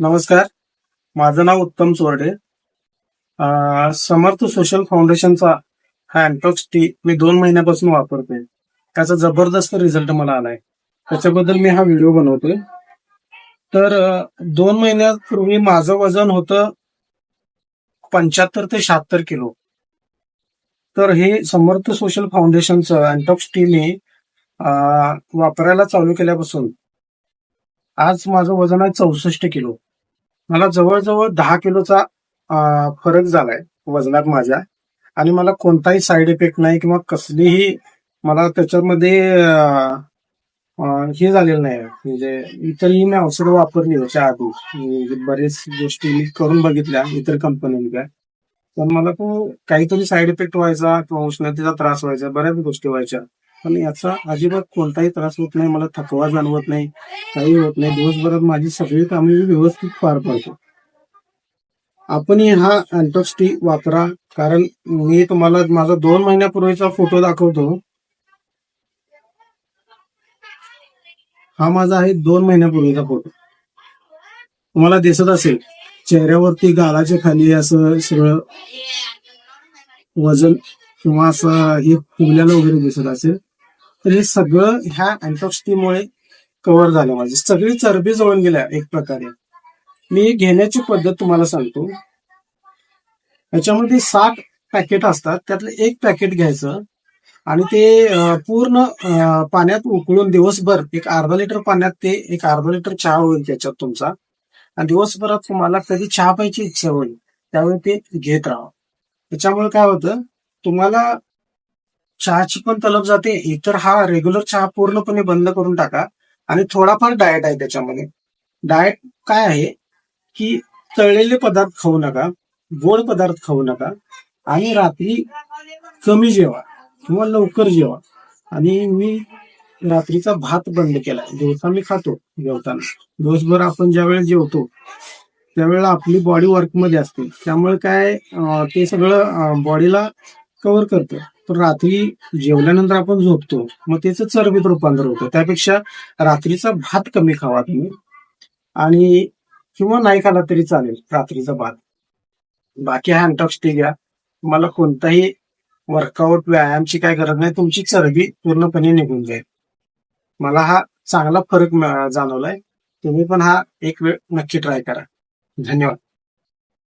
नमस्कार. माझं नाव उत्तम चोरडे. समर्थ सोशल फाउंडेशनचा हा अँटॉक्स टी मी दोन महिन्यापासून वापरतोय. त्याचा जबरदस्त रिझल्ट मला आलाय. त्याच्याबद्दल मी हा व्हिडिओ बनवतोय. तर दोन महिन्यापूर्वी माझं वजन होतं पंच्याहत्तर ते शहात्तर किलो. तर हे समर्थ सोशल फाउंडेशनचं अँटॉक्स टी मी अं, वापरायला चालू केल्यापासून आज माझं वजन आहे चौसष्ट किलो. मला जवळजवळ दहा किलोचा फरक झालाय वजनात माझ्या. आणि मला कोणताही साईड इफेक्ट नाही किंवा कसलीही मला त्याच्यामध्ये हे झालेलं नाही. म्हणजे इतरही मी औषधं वापरली त्याच्या आधी. म्हणजे बरेच गोष्टी मी करून बघितल्या इतर कंपन्यांच्या पण मला तो काहीतरी साईड इफेक्ट व्हायचा किंवा उष्णतेचा त्रास व्हायचा बऱ्याच गोष्टी व्हायच्या. पण याचा अजिबात कोणताही त्रास होत नाही मला थकवा जाणवत नाही काही होत नाही. दिवसभरात माझी सगळी कामे व्यवस्थित पार पाडतो. आपणही हा अँटॉक्स टी वापरा कारण मी तुम्हाला माझा दोन महिन्यापूर्वीचा फोटो दाखवतो. हा माझा आहे दोन महिन्यापूर्वीचा फोटो तुम्हाला दिसत असेल चेहऱ्यावरती गालाच्या खाली असं सगळं वजन किंवा असं हे फुगल्याला वगैरे दिसत असेल. तर हे सगळं ह्या अँटॉक्सिटीमुळे कव्हर झालं माझी. सगळी चरबी जळून गेल्या एक प्रकारे. मी घेण्याची पद्धत तुम्हाला सांगतो. याच्यामध्ये साठ पॅकेट असतात. त्यातलं एक पॅकेट घ्यायचं आणि ते पूर्ण पाण्यात उकळून दिवसभर एक अर्धा लिटर पाण्यात ते एक अर्धा लिटर चहा होईल त्याच्यात तुमचा. आणि दिवसभरात तुम्हाला कधी चहा प्यायची इच्छा होईल त्यावेळी ते घेत राहा. त्याच्यामुळे काय होतं तुम्हाला चहाची पण तलब जाते. इतर हा रेग्युलर चहा पूर्णपणे बंद करून टाका. आणि थोडाफार डाएट आहे त्याच्यामध्ये. डाएट काय आहे? की तळलेले पदार्थ खाऊ नका गोड पदार्थ खाऊ नका आणि रात्री कमी जेवा किंवा लवकर जेवा. आणि मी रात्रीचा भात बंद केला. दिवसा मी खातो जेवताना. दिवसभर आपण ज्या वेळेस जेवतो त्यावेळेला आपली बॉडी वर्कमध्ये असते. त्यामुळे काय ते सगळं बॉडीला कव्हर करतं. तर रात्री जेवल्यानंतर आपण झोपतो. मग त्याचं चरबीत रूपांतर होतं. त्यापेक्षा रात्रीचा भात कमी खावा तुम्ही. आणि किंवा नाही खाला तरी चालेल रात्रीचा भात. बाकी हा अँटॉक्स टी घ्या. मला कोणताही वर्कआउट व्यायामची काय गरज नाही. तुमची चरबी पूर्णपणे निघून जाईल. मला हा चांगला फरक जाणवलाय. तुम्ही पण हा एक वेळ नक्की ट्राय करा. धन्यवाद.